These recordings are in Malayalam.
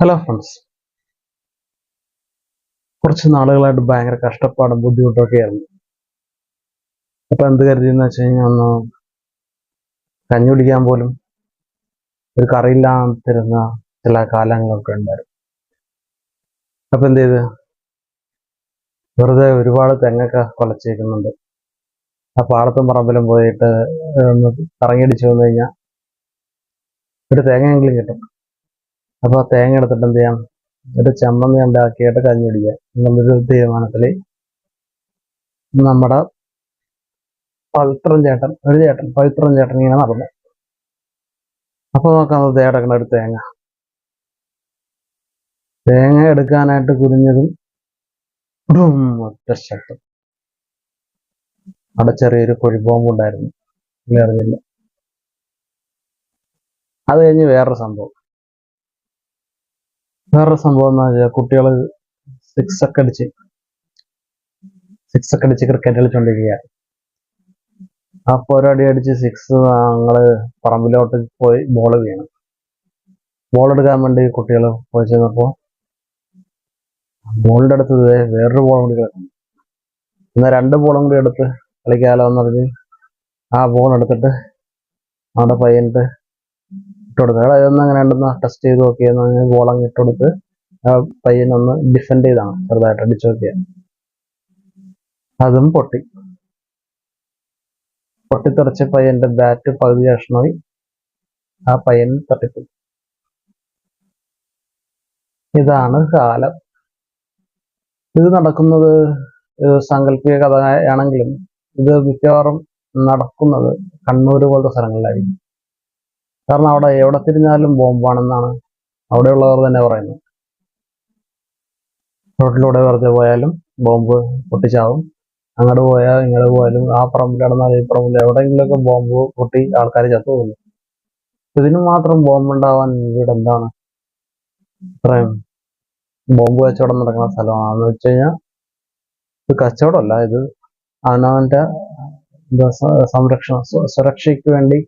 ഹലോ ഫ്രണ്ട്സ് കുറച്ച് നാളുകളായിട്ട് ഭയങ്കര കഷ്ടപ്പാടും ബുദ്ധിമുട്ടൊക്കെ ആയിരുന്നു അപ്പൊ എന്ത് കരുതിയെന്ന് വെച്ച് കഴിഞ്ഞാൽ ഒന്ന് കഞ്ഞി കുടിക്കാൻ പോലും ഒരു കറിയില്ലാത്തിരുന്ന ചില കാലങ്ങളൊക്കെ ഉണ്ടായിരുന്നു. അപ്പൊ എന്ത് ചെയ്ത്? വെറുതെ ഒരുപാട് തെങ്ങൊക്കെ കൊലച്ചേക്കുന്നുണ്ട്. ആ പാടത്തും പറമ്പിലും പോയിട്ട് ഒന്ന് കറങ്ങിയടിച്ച് വന്നു കഴിഞ്ഞാൽ ഒരു തേങ്ങയെങ്കിലും കിട്ടും. അപ്പൊ ആ തേങ്ങ എടുത്തിട്ട് എന്ത് ചെയ്യാം? ഒരു ചമ്മന്തി ഉണ്ടാക്കിയിട്ട് കഞ്ഞി കുടിക്കുക. എന്നുള്ളൊരു തീരുമാനത്തിൽ നമ്മുടെ പവിത്രൻ ചേട്ടൻ ഒരു ചേട്ടൻ പവിത്രൻ ചേട്ടൻ ഇങ്ങനെ നടന്നു. അപ്പൊ നോക്കാം അത് കിടക്കുന്ന ഒരു തേങ്ങ. തേങ്ങ എടുക്കാനായിട്ട് കുനിഞ്ഞതും ഒറ്റ ശബ്ദം അവിടെ ചെറിയൊരു കുഴിബോംബ് ഉണ്ടായിരുന്നു അറിഞ്ഞില്ല. അത് കഴിഞ്ഞ് വേറൊരു സംഭവം. വേറൊരു സംഭവം എന്ന് വെച്ചാൽ കുട്ടികൾ സിക്സ് ഒക്കെ അടിച്ച് സിക്സ് ഒക്കെ അടിച്ച് ക്രിക്കറ്റ് കളിച്ചുകൊണ്ടിരിക്കുകയാണ് അപ്പൊ ഒരടി അടിച്ച് സിക്സ് ഞങ്ങൾ പറമ്പിലോട്ട് പോയി ബോൾ വീണു. ബോൾ എടുക്കാൻ വേണ്ടി കുട്ടികൾ പോയി ചെന്നപ്പോ ബോളിന്റെ അടുത്ത് വേറൊരു ബോളും കൂടി കിടക്കുന്നു. എന്നാൽ രണ്ട് ബോളും കൂടി എടുത്ത് കളിക്കാലോ എന്ന് പറഞ്ഞ് ആ ബോൾ എടുത്തിട്ട് അവിടെ പയ്യനിട്ട് ഇട്ടുകൊടുത്തു അയാൾ ഒന്ന് അങ്ങനെ ഉണ്ടെന്ന് ടെസ്റ്റ് ചെയ്ത് നോക്കിയെന്ന് പറഞ്ഞ് ബോൾ അങ്ങ് ഇട്ടുകൊടുത്ത് പയ്യനൊന്ന് ഡിഫെൻഡ് ചെയ്താണ് ചെറുതായിട്ട് അടിച്ചു നോക്കിയത് അതും പൊട്ടി. പൊട്ടിത്തെറിച്ച് പയ്യന്റെ ബാറ്റ് പകുതി കഷ്ണമായി. ആ പയ്യൻ തട്ടിപ്പോയി. ഇതാണ് കാലം. ഇത് നടക്കുന്നത് സാങ്കല്പിക കഥയാണെങ്കിലും ഇത് മിക്കവാറും നടക്കുന്നത് കണ്ണൂർ പോലത്തെ സ്ഥലങ്ങളിലായിരിക്കും. കാരണം അവിടെ എവിടെ തിരിഞ്ഞാലും ബോംബാണെന്നാണ് അവിടെയുള്ളവർ തന്നെ പറയുന്നത്. റോട്ടിലൂടെ വെറുതെ പോയാലും ബോംബ് പൊട്ടിച്ചാവും. അങ്ങോട്ട് പോയാൽ ഇങ്ങോട്ട് പോയാലും ആ പറമ്പിൽ നടന്നാൽ ഈ പറമ്പിൽ എവിടെയെങ്കിലുമൊക്കെ ബോംബ് പൊട്ടി ആൾക്കാർ ചത്തു പോകുന്നു. ഇതിന് മാത്രം ബോംബ് ഉണ്ടാവാൻ ഇവിടെ എന്താണ്? ഇത്രയും ബോംബ് കച്ചവടം നടക്കുന്ന സ്ഥലമാണെന്ന് വെച്ച് കഴിഞ്ഞാൽ ഇത് കച്ചവടമല്ല ഇത് അവനവന്റെ സംരക്ഷണ സുരക്ഷയ്ക്ക് വേണ്ടി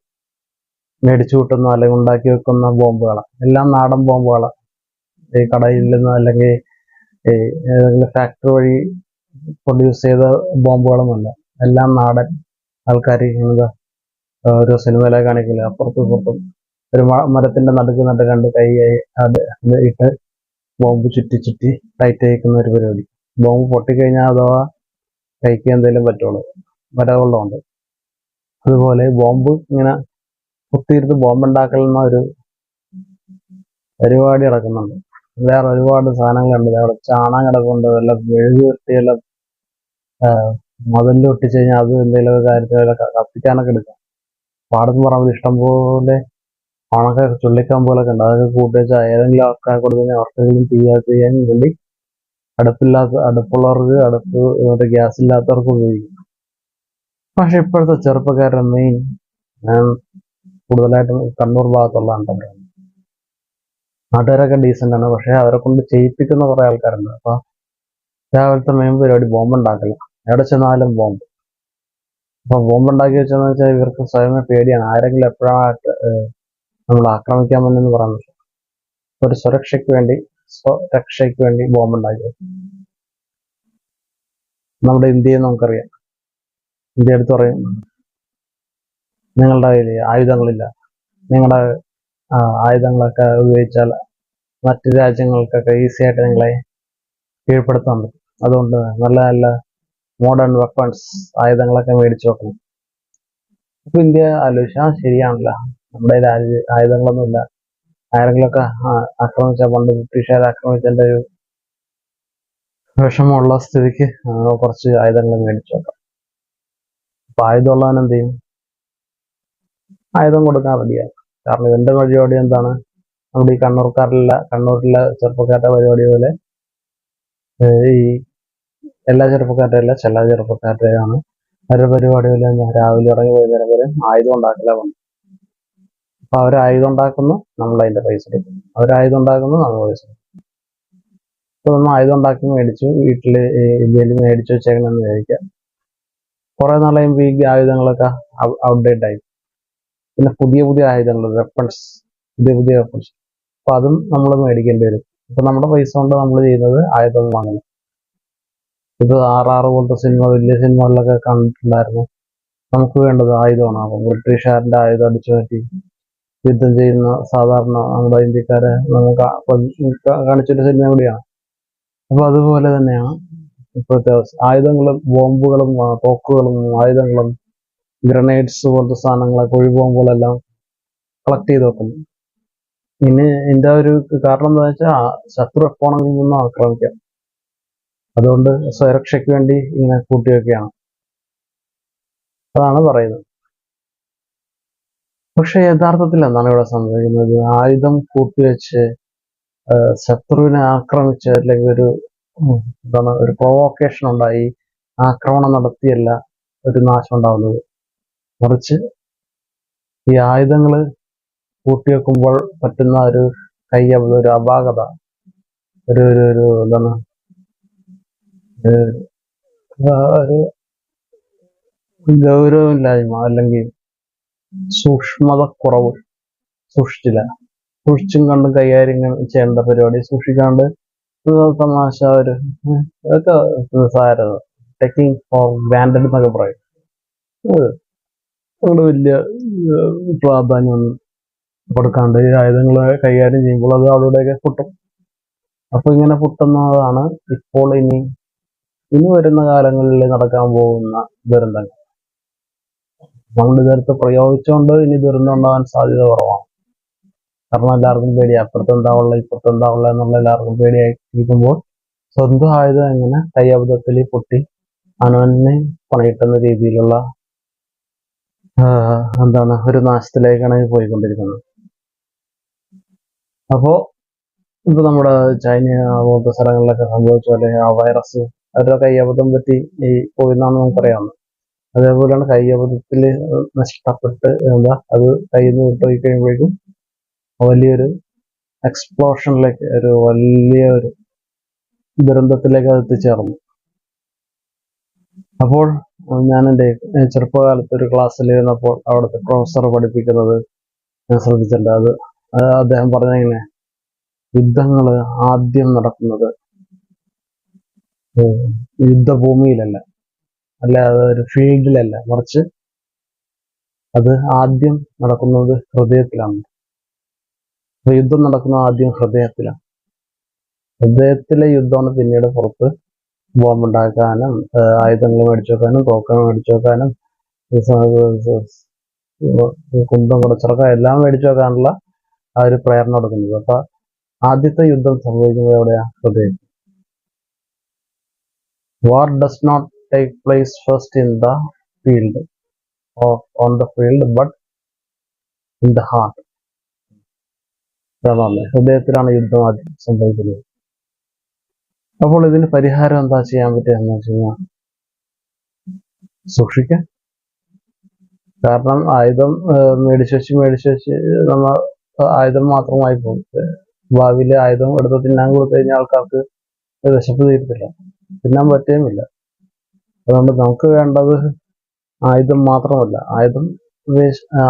മേടിച്ചു കൂട്ടുന്ന അല്ലെങ്കിൽ ഉണ്ടാക്കി വെക്കുന്ന ബോംബുകളാണ് എല്ലാം നാടൻ ബോംബുകളാണ് ഈ കടയിൽ നിന്ന് അല്ലെങ്കിൽ ഈ ഏതെങ്കിലും ഫാക്ടറി വഴി പ്രൊഡ്യൂസ് ചെയ്ത ബോംബുകളുമല്ല എല്ലാം നാടൻ ആൾക്കാർ എന്താ ഒരു സിനിമയിലെ കാണിക്കില്ല? അപ്പുറത്തും ഇപ്പുറത്തും. ഒരു മരത്തിന്റെ നടുക്ക് നട്ട് കണ്ട് കൈ ഇട്ട് ബോംബ് ചുറ്റി ചുറ്റി ടൈറ്റ് അയക്കുന്ന ഒരു പരിപാടി. ബോംബ് പൊട്ടിക്കഴിഞ്ഞാൽ അഥവാ കൈക്ക് എന്തെങ്കിലും പറ്റുള്ളൂ. വരവുള്ളതുകൊണ്ട്. അതുപോലെ ബോംബ് ഇങ്ങനെ കുത്തിയിരുന്ന് ബോംബുണ്ടാക്കലെന്ന ഒരു പരിപാടി നടക്കുന്നുണ്ട്. വേറെ ഒരുപാട് സാധനങ്ങളുണ്ട്. അവിടെ ചാണകം കിടക്കുന്നുണ്ട് വല്ല മെഴുക് കിട്ടിയെല്ലാം മതിലിൽ ഒട്ടിച്ചു കഴിഞ്ഞാൽ അത് എന്തെങ്കിലും കാര്യത്തിൽ വല്ല കത്തിക്കാനൊക്കെ എടുക്കാം. പാടത്ത് പോലെ ഉണക്ക ചുള്ളിക്കമ്പുകളൊക്കെ ഉണ്ട്. അതൊക്കെ കൂട്ടി വെച്ചാൽ ഏതെങ്കിലും ആൾക്കാർ കഴിഞ്ഞാൽ അവർക്കെങ്കിലും തീ ചെയ്യാൻ വേണ്ടി അടുപ്പില്ലാത്ത അടുപ്പുള്ളവർക്ക് അടുപ്പ് മറ്റേ ഗ്യാസ് ഇല്ലാത്തവർക്ക് ഉപയോഗിക്കും. പക്ഷെ ഇപ്പോഴത്തെ ചെറുപ്പക്കാരുടെ മെയിൻ കൂടുതലായിട്ടും കണ്ണൂർ ഭാഗത്തുള്ള പറയുന്നത് നാട്ടുകാരൊക്കെ ഡീസന്റ് ആണ്. പക്ഷേ അവരെ കൊണ്ട് ചെയ്യിപ്പിക്കുന്ന കുറെ ആൾക്കാരുണ്ട്. അപ്പോൾ രാവിലത്തെ മെയിൻ പരിപാടി ബോംബ് ഉണ്ടാക്കില്ല എവിടെ ചെന്നാലും ബോംബ്. അപ്പോൾ ബോംബ് ഉണ്ടാക്കി വെച്ചെന്ന് വെച്ചാൽ ഇവർക്ക് സ്വയമേ പേടിയാണ്. ആരെങ്കിലും എപ്പോഴാണ് നമ്മൾ ആക്രമിക്കാൻ പറ്റുന്നു പറയാൻ പറ്റും ഒരു സുരക്ഷയ്ക്ക് വേണ്ടി സ്വരക്ഷയ്ക്ക് വേണ്ടി ബോംബ് ഉണ്ടാക്കി. നമ്മുടെ ഇന്ത്യയെ നമുക്കറിയാം. ഇന്ത്യ എടുത്ത് പറയും നിങ്ങളുടെ കയ്യിൽ ആയുധങ്ങളില്ല. നിങ്ങളുടെ ആയുധങ്ങളൊക്കെ ഉപയോഗിച്ചാൽ മറ്റ് രാജ്യങ്ങൾക്കൊക്കെ ഈസി ആയിട്ട് നിങ്ങളെ കീഴ്പ്പെടുത്താൻ പറ്റും. അതുകൊണ്ട് നല്ല നല്ല മോഡേൺ വെപ്പൺസ് ആയുധങ്ങളൊക്കെ മേടിച്ചു വെക്കണം. അപ്പൊ ഇന്ത്യ ആലോചിച്ച ആ ശരിയാണല്ലോ. നമ്മുടെ രാജ്യ ആയുധങ്ങളൊന്നുമില്ല. ആരെങ്കിലുമൊക്കെ ആക്രമിച്ച പണ്ട് ബ്രിട്ടീഷുകാർ ആക്രമിച്ചതിന്റെ ഒരു വിഷമമുള്ള സ്ഥിതിക്ക് കുറച്ച് ആയുധങ്ങൾ മേടിച്ചു വെക്കാം അപ്പൊ ആയുധമുള്ളവൻ എന്ത് ചെയ്യും? ആയുധം കൊടുക്കാൻ റെഡിയാണ് കാരണം ഇവന്റെ പരിപാടി എന്താണ്? നമ്മുടെ ഈ കണ്ണൂർക്കാരിലുള്ള കണ്ണൂരിലെ ചെറുപ്പക്കാരുടെ പരിപാടി പോലെ ഈ എല്ലാ ചെറുപ്പക്കാരുടെ അല്ല ചില ചെറുപ്പക്കാരുടെയാണ് അവരുടെ പരിപാടി പോലെ എന്താ രാവിലെ തുടങ്ങി വൈകുന്നേരം വരെ ആയുധം ഉണ്ടാക്കില്ല വന്നു അപ്പൊ അവർ ആയുധം ഉണ്ടാക്കുന്നു നമ്മൾ അതിന്റെ പൈസ എടുക്കും അവർ ആയുധം ഉണ്ടാക്കുന്നു നമ്മൾ പൈസ എടുക്കും ഇപ്പൊ നമ്മൾ ആയുധം ഉണ്ടാക്കി മേടിച്ചു വീട്ടിൽ ഇന്ത്യയിൽ മേടിച്ചു വെച്ചേക്കണമെന്ന് വിചാരിക്കാം. കുറെ കഴിയുമ്പോൾ ഈ ആയുധങ്ങളൊക്കെ ഔട്ട്ഡേറ്റ് ആയി. പിന്നെ പുതിയ പുതിയ ആയുധങ്ങൾ വെപ്പൺസ് പുതിയ പുതിയ വെപ്പൺസ് അപ്പൊ അതും നമ്മൾ മേടിക്കേണ്ടി വരും. ഇപ്പൊ നമ്മുടെ പൈസ കൊണ്ട് നമ്മൾ ചെയ്യുന്നത് ആയുധം വാങ്ങണം ഇത് ആർ ആർ പോലത്തെ സിനിമ വലിയ സിനിമകളിലൊക്കെ കണ്ടിട്ടുണ്ടായിരുന്നു. നമുക്ക് വേണ്ടത് ആയുധമാണ്. അപ്പൊ ബ്രിട്ടീഷുകാരന്റെ ആയുധം അടിച്ചു മാറ്റി യുദ്ധം ചെയ്യുന്ന സാധാരണ നമ്മുടെ ഇന്ത്യക്കാരെ നമുക്ക് കാണിച്ചൊരു സിനിമ കൂടിയാണ്. അപ്പൊ അതുപോലെ തന്നെയാണ് ഇപ്പോഴത്തെ ആയുധങ്ങളും ബോംബുകളും തോക്കുകളും ആയുധങ്ങളും ഗ്രനേഡ്സ് പോലത്തെ സാധനങ്ങളൊക്കെ ഒഴി ബോംബുകളെല്ലാം കളക്ട് ചെയ്ത് വെക്കുന്നു. ഇനി ഇതിന്റെ ഒരു കാരണം എന്താ വെച്ചാൽ ശത്രു എപ്പോണെങ്കിൽ നിന്നും ആക്രമിക്കാം. അതുകൊണ്ട് സ്വരക്ഷയ്ക്ക് വേണ്ടി ഇങ്ങനെ കൂട്ടിവെക്കുകയാണ്. അതാണ് പറയുന്നത്. പക്ഷെ യഥാർത്ഥത്തിൽ എന്താണ് ഇവിടെ സംഭവിക്കുന്നത്? ആയുധം കൂട്ടിവെച്ച് ശത്രുവിനെ ആക്രമിച്ച് അല്ലെങ്കിൽ ഒരു എന്താണ് ഒരു പ്രൊവോക്കേഷൻ ഉണ്ടായി ആക്രമണം നടത്തിയല്ല ഒരു നാശം ഉണ്ടാവുന്നത്. മറിച്ച് ഈ ആയുധങ്ങൾ കൂട്ടിവെക്കുമ്പോൾ പറ്റുന്ന ഒരു കൈ ഒരു അപാകത. ഒരു ഒരു ഒരു എന്താണ്? ഒരു ഗൗരവമില്ലായ്മ അല്ലെങ്കിൽ സൂക്ഷ്മത കുറവ് സൂക്ഷിച്ചില്ല. സൂക്ഷിച്ചും കണ്ടും കൈകാര്യം ചെയ്യേണ്ട പരിപാടി സൂക്ഷിക്കാണ്ട് തമാശ ഒരു ഇതൊക്കെ നിസ്സാരത ടേക്കിംഗ് ഫോർ ഗ്രാൻഡഡ് എന്നൊക്കെ പറയും. അവിടെ വലിയ പ്രാധാന്യമൊന്നും കൊടുക്കാണ്ട് ഈ ആയുധങ്ങൾ കൈകാര്യം ചെയ്യുമ്പോൾ അത് അവിടെയൊക്കെ പൊട്ടും. അപ്പൊ ഇങ്ങനെ പൊട്ടുന്നതാണ് ഇപ്പോൾ ഇനി ഇനി വരുന്ന കാലങ്ങളിൽ നടക്കാൻ പോകുന്ന ദുരന്തങ്ങൾ. നമ്മൾ ഇതുവരത്തെ പ്രയോഗിച്ചുകൊണ്ട് ഇനി ദുരന്തം ഉണ്ടാകാൻ സാധ്യത കുറവാണ്. കാരണം എല്ലാവർക്കും പേടി അപ്പുറത്ത് എന്താ ഉള്ളത് ഇപ്പുറത്ത് എന്താ ഉള്ളത് എന്നുള്ള എല്ലാവർക്കും പേടിയായിരിക്കുമ്പോൾ സ്വന്തം ആയുധം എങ്ങനെ കൈ അബദ്ധത്തിൽ പൊട്ടി അവനവനെ പണിയിട്ടുന്ന രീതിയിലുള്ള എന്താണ് ഒരു നാശത്തിലേക്കാണ് പോയിക്കൊണ്ടിരിക്കുന്നത്. അപ്പോ ഇപ്പൊ നമ്മുടെ ചൈന പോലത്തെ സ്ഥലങ്ങളിലൊക്കെ സംഭവിച്ച പോലെ ആ വൈറസ് അവരുടെ കയ്യബദ്ധം പറ്റി ഈ പോയിന്നാണ് നമുക്കറിയാവുന്നത് അതേപോലെയാണ് കയ്യബദ്ധത്തിൽ നഷ്ടപ്പെട്ട് എന്താ അത് കയ്യിൽ നിന്ന് വിട്ടുപോയി കഴിയുമ്പോഴേക്കും വലിയൊരു എക്സ്പ്ലോഷനിലേക്ക് ഒരു വലിയ ഒരു ദുരന്തത്തിലേക്ക് അത് എത്തിച്ചേർന്നു. അപ്പോൾ ഞാൻ എന്റെ ചെറുപ്പകാലത്ത് ഒരു ക്ലാസ്സിൽ ഇരുന്നപ്പോൾ അവിടുത്തെ പ്രൊഫസർ പഠിപ്പിക്കുന്നത് ഞാൻ ശ്രദ്ധിച്ചിട്ടുണ്ട്. അത് അദ്ദേഹം പറഞ്ഞിങ്ങനെ യുദ്ധങ്ങൾ ആദ്യം നടക്കുന്നത് യുദ്ധഭൂമിയിലല്ല. അല്ല അല്ലാതെ ഒരു ഫീൽഡിലല്ല. മറിച്ച് അത് ആദ്യം നടക്കുന്നത് ഹൃദയത്തിലാണ്. യുദ്ധം നടക്കുന്നത് ആദ്യം ഹൃദയത്തിലാണ്. ഹൃദയത്തിലെ യുദ്ധമാണ് പിന്നീട് പുറത്ത് ബോംബ് ഉണ്ടാക്കാനും ഏഹ് ആയുധങ്ങൾ മേടിച്ചു വെക്കാനും തോക്കുകൾ മേടിച്ചു വെക്കാനും കുടച്ചിറക്കാൻ കുന്തം കുടച്ചിറക്കം എല്ലാം മേടിച്ചു വെക്കാനുള്ള ആ ഒരു പ്രേരണ കൊടുക്കുന്നത്. അപ്പൊ ആദ്യത്തെ യുദ്ധം സംഭവിക്കുന്നത് എവിടെയാ? ഹൃദയം war does not take place first in the field on the field but in the heart ഹൃദയത്തിലാണ് യുദ്ധം ആദ്യം സംഭവിക്കുന്നത്. അപ്പോൾ ഇതിന് പരിഹാരം എന്താ ചെയ്യാൻ പറ്റുക എന്ന് വെച്ച് കഴിഞ്ഞാൽ സൂക്ഷിക്കാം. കാരണം ആയുധം മേടിച്ചു വെച്ച് മേടിച്ച് വെച്ച് നമ്മൾ ആയുധം മാത്രമായി പോകും. ഭാവിയിൽ ആയുധം എടുത്ത് തിന്നാൻ കൊടുത്തു കഴിഞ്ഞാൽ ആൾക്കാർക്ക് വിശപ്പ് തീരത്തില്ല. തിന്നാൻ പറ്റുകയുമില്ല. അതുകൊണ്ട് നമുക്ക് വേണ്ടത് ആയുധം മാത്രമല്ല. ആയുധം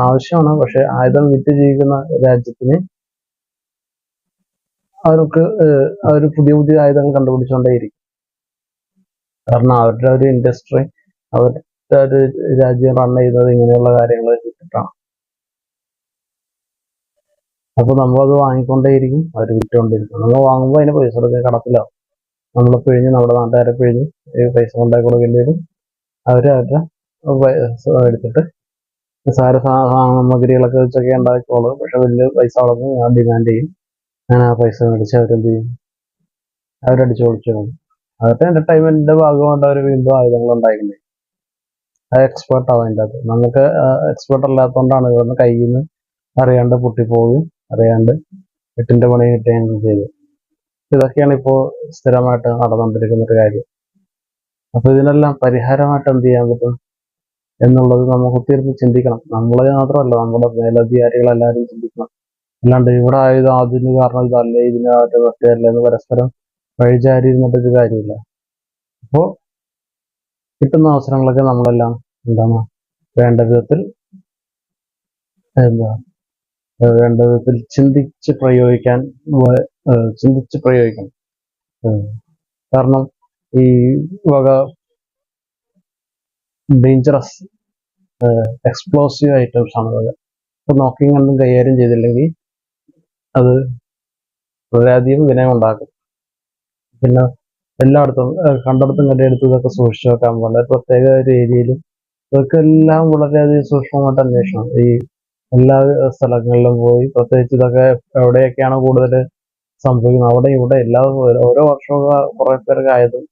ആവശ്യമാണ്. പക്ഷെ ആയുധം വിറ്റ് ജീവിക്കുന്ന രാജ്യത്തിന് അവർക്ക് അവർ പുതിയ പുതിയ ആയുധങ്ങൾ കണ്ടുപിടിച്ചുകൊണ്ടേയിരിക്കും കാരണം അവരുടെ ഒരു ഇൻഡസ്ട്രി അവരുടെ ഒരു രാജ്യം റൺ ചെയ്യുന്നത് ഇങ്ങനെയുള്ള കാര്യങ്ങൾ വെച്ചിട്ടാണ് അപ്പൊ നമ്മളത് വാങ്ങിക്കൊണ്ടേയിരിക്കും. അവർ വിറ്റുകൊണ്ടിരിക്കും നമ്മൾ വാങ്ങുമ്പോൾ അതിന് പൈസ കൊടുക്കാൻ കടത്തിലാവും. നമ്മൾ പിഴിഞ്ഞ് നമ്മുടെ നാട്ടുകാരെ പിഴിഞ്ഞ് ഈ പൈസ കൊണ്ടായി കൊടുക്കേണ്ടി വരും. അവർ അവരുടെ എടുത്തിട്ട് നിസ്സാര സാമഗ്രികളൊക്കെ വെച്ചൊക്കെ ഉണ്ടാക്കിക്കോളും. പക്ഷെ വലിയ പൈസ അളന്ന് ഞാൻ ഡിമാൻഡ് ചെയ്യും. ഞാൻ ആ പൈസ മേടിച്ച് അവരെന്ത് ചെയ്യും? അവരടിച്ചു പൊളിച്ചു അതൊക്കെ എന്റർടൈൻമെന്റിന്റെ ഭാഗമായിട്ട് അവർ വീണ്ടും ആയുധങ്ങൾ ഉണ്ടായിട്ടുണ്ട് അത് എക്സ്പേർട്ട് ആവും അതിന്റെ അത് നമുക്ക് എക്സ്പേർട്ട് അല്ലാത്തതുകൊണ്ടാണ് ഇവിടുന്ന് കയ്യിൽ നിന്ന് അറിയാണ്ട് പൊട്ടിപ്പോവുകയും അറിയാണ്ട് എട്ടിന്റെ പണി കിട്ടുകയും ചെയ്തു ഇതൊക്കെയാണ് ഇപ്പോൾ സ്ഥിരമായിട്ട് നടന്നുകൊണ്ടിരിക്കുന്ന ഒരു കാര്യം. അപ്പൊ ഇതിനെല്ലാം പരിഹാരമായിട്ട് എന്ത് ചെയ്യാൻ പറ്റും എന്നുള്ളത് നമുക്ക് ഒത്തിരി ചിന്തിക്കണം. നമ്മളെ മാത്രമല്ല നമ്മുടെ മേലധികാരികളെല്ലാവരും ചിന്തിക്കണം. അല്ലാണ്ട് ഇവിടെ ആയത് അതിന് കാരണം ഇതല്ലേ ഇതിന് മറ്റേതല്ലേ എന്ന് പരസ്പരം വഴിചാരി ഇരുന്നിട്ടൊരു കാര്യമില്ല. അപ്പോൾ കിട്ടുന്ന അവസരങ്ങളൊക്കെ നമ്മളെല്ലാം എന്താണ് വേണ്ട വിധത്തിൽ എന്താ വേണ്ട വിധത്തിൽ ചിന്തിച്ച് പ്രയോഗിക്കാൻ ചിന്തിച്ച് പ്രയോഗിക്കണം. കാരണം ഈ വക ഡേഞ്ചറസ് എക്സ്പ്ലോസീവ് ഐറ്റംസ് ആണ് അത് അപ്പൊ നോക്കിയും കണ്ടും കൈകാര്യം ചെയ്തില്ലെങ്കിൽ അത് വളരെയധികം വിനയം ഉണ്ടാക്കും പിന്നെ എല്ലായിടത്തും കണ്ടിടത്തും കണ്ടിടത്തും ഇതൊക്കെ സൂക്ഷിച്ചു വെക്കാൻ വളരെ പ്രത്യേക ഏരിയയിലും ഇതൊക്കെ എല്ലാം വളരെയധികം സൂക്ഷ്മമായിട്ട് അന്വേഷണം. ഈ എല്ലാ സ്ഥലങ്ങളിലും പോയി പ്രത്യേകിച്ച് ഇതൊക്കെ എവിടെയൊക്കെയാണ് കൂടുതൽ സംഭവിക്കുന്നത്. അവിടെ ഇവിടെ എല്ലാ ഓരോ വർഷവും കുറെ പേർക്ക് ആയതും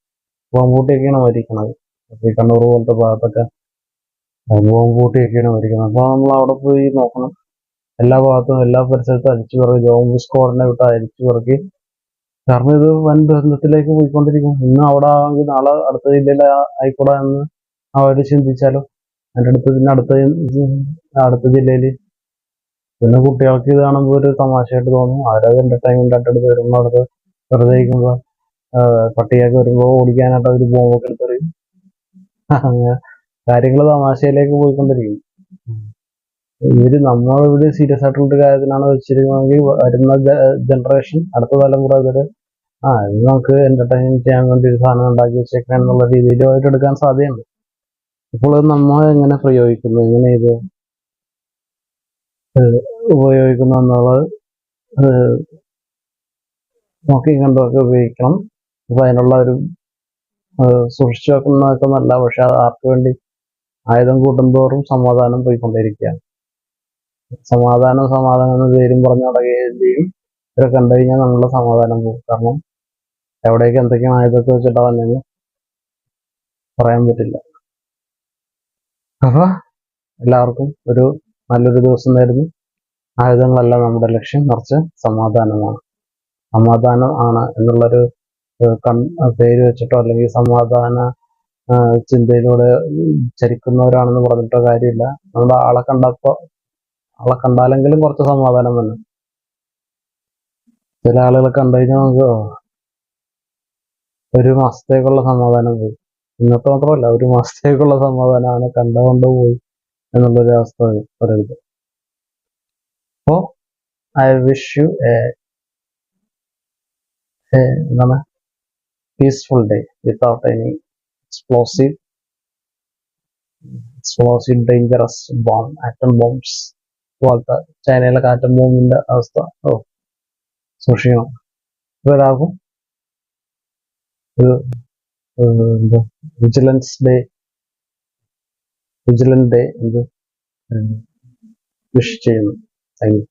ബോംബൂട്ടിയൊക്കെയാണ് മരിക്കണത്. അപ്പൊ ഈ കണ്ണൂർ പോലത്തെ ഭാഗത്തൊക്കെ ബോംബൂട്ടിയൊക്കെയാണ് മരിക്കുന്നത്. അപ്പൊ നമ്മൾ അവിടെ പോയി നോക്കണം. എല്ലാ ഭാഗത്തും എല്ലാ പരിസരത്തും അരിച്ചു പിറകി ജോമി സ്കോറിനെ വിട്ട് അരിച്ചു പിറക്കി. കാരണം ഇത് വൻ ദുരന്തത്തിലേക്ക് പോയിക്കൊണ്ടിരിക്കും. ഇന്ന് അവിടെ ആണെങ്കിൽ നാളെ അടുത്ത ജില്ലയിൽ ആയിക്കൂടാ എന്ന് അവർ ചിന്തിച്ചാലോ. അതിന്റെ അടുത്ത് പിന്നെ അടുത്ത അടുത്ത ജില്ലയിൽ പിന്നെ കുട്ടികൾക്ക് ഇത് കാണുമ്പോൾ ഒരു തമാശയായിട്ട് തോന്നും. അവരത് എന്റർടൈൻമെന്റ് ആയിട്ട് വരുമ്പോൾ അടുത്ത് വെറുതെ ഇരിക്കുമ്പോൾ പട്ടിയൊക്കെ വരുമ്പോൾ ഓടിക്കാനായിട്ട് അവർ ബോംബൊക്കെ എടുത്തെറിയും അങ്ങനെ കാര്യങ്ങൾ തമാശയിലേക്ക് പോയിക്കൊണ്ടിരിക്കും. ഇവർ നമ്മളിവിടെ സീരിയസ് ആയിട്ടുള്ള കാര്യത്തിലാണ് വെച്ചിരിക്കുന്നതെങ്കിൽ വരുന്ന ജനറേഷൻ അടുത്ത തലമുറ ഇവർ ആ ഇത് നമുക്ക് എന്റർടൈൻ ചെയ്യാൻ വേണ്ടി ഒരു സാധനം ഉണ്ടാക്കി വെച്ചേക്കാൻ എന്നുള്ള രീതിയിലുമായിട്ട് എടുക്കാൻ സാധ്യതയുണ്ട്. ഇപ്പോൾ അത് നമ്മൾ എങ്ങനെ പ്രയോഗിക്കുന്നു? എങ്ങനെ ഇത് ഉപയോഗിക്കുന്നു എന്നുള്ളത് നോക്കി കണ്ടൊക്കെ ഉപയോഗിക്കണം. അപ്പൊ അതിനുള്ള ഒരു സൂക്ഷിച്ചു വെക്കുന്നതൊക്കെ നല്ല പക്ഷെ ആർക്ക് വേണ്ടി ആയുധം കൂട്ടുന്തോറും സമാധാനം പോയിക്കൊണ്ടിരിക്കുകയാണ് സമാധാനം സമാധാനം എന്ന് പേരും പറഞ്ഞു തുടങ്ങുകയും ചെയ്യും. ഇവരെ കണ്ടു കഴിഞ്ഞാൽ നമ്മളുടെ സമാധാനം പോകും. കാരണം എവിടേക്ക് എന്തൊക്കെയാണ് ആയതൊക്കെ വെച്ചിട്ടാ വന്നെന്ന് പറയാൻ പറ്റില്ല. അപ്പൊ എല്ലാവർക്കും ഒരു നല്ലൊരു ദിവസം നേരുന്നു ആയുധങ്ങളല്ല നമ്മുടെ ലക്ഷ്യം മറിച്ച് സമാധാനമാണ്. സമാധാനം ആണ് എന്നുള്ളൊരു പേര് വെച്ചിട്ടോ അല്ലെങ്കിൽ സമാധാന ചിന്തയിലൂടെ ചരിക്കുന്നവരാണെന്ന് പറഞ്ഞിട്ടോ കാര്യമില്ല. നമ്മുടെ ആളെ കണ്ടപ്പോ ആളെ കണ്ടാലെങ്കിലും കുറച്ച് സമാധാനം വന്നു. ചില ആളുകളെ കണ്ടു കഴിഞ്ഞാൽ നമുക്ക് ഒരു മാസത്തേക്കുള്ള സമാധാനം പോയി. ഇന്നത്തെ മാത്രമല്ല ഒരു മാസത്തേക്കുള്ള സമാധാനമാണ് കണ്ടുകൊണ്ട് പോയി എന്നുള്ളൊരു അവസ്ഥ പറയരുത് അപ്പോ ഐ വിഷ് യു എന്താണ്? Peaceful day without any explosive explosive dangerous bomb atom bombs പോലത്തെ ചൈനയിലെ കാറ്റം ബോംബിന്റെ അവസ്ഥ. ഓ ഇപ്പൊ ഇതാകും ഒരു വിജിലൻസ് ഡേ വിജിലൻസ് ഡേ എന്ത്? വിഷ് ചെയ്യുന്നു. Thank you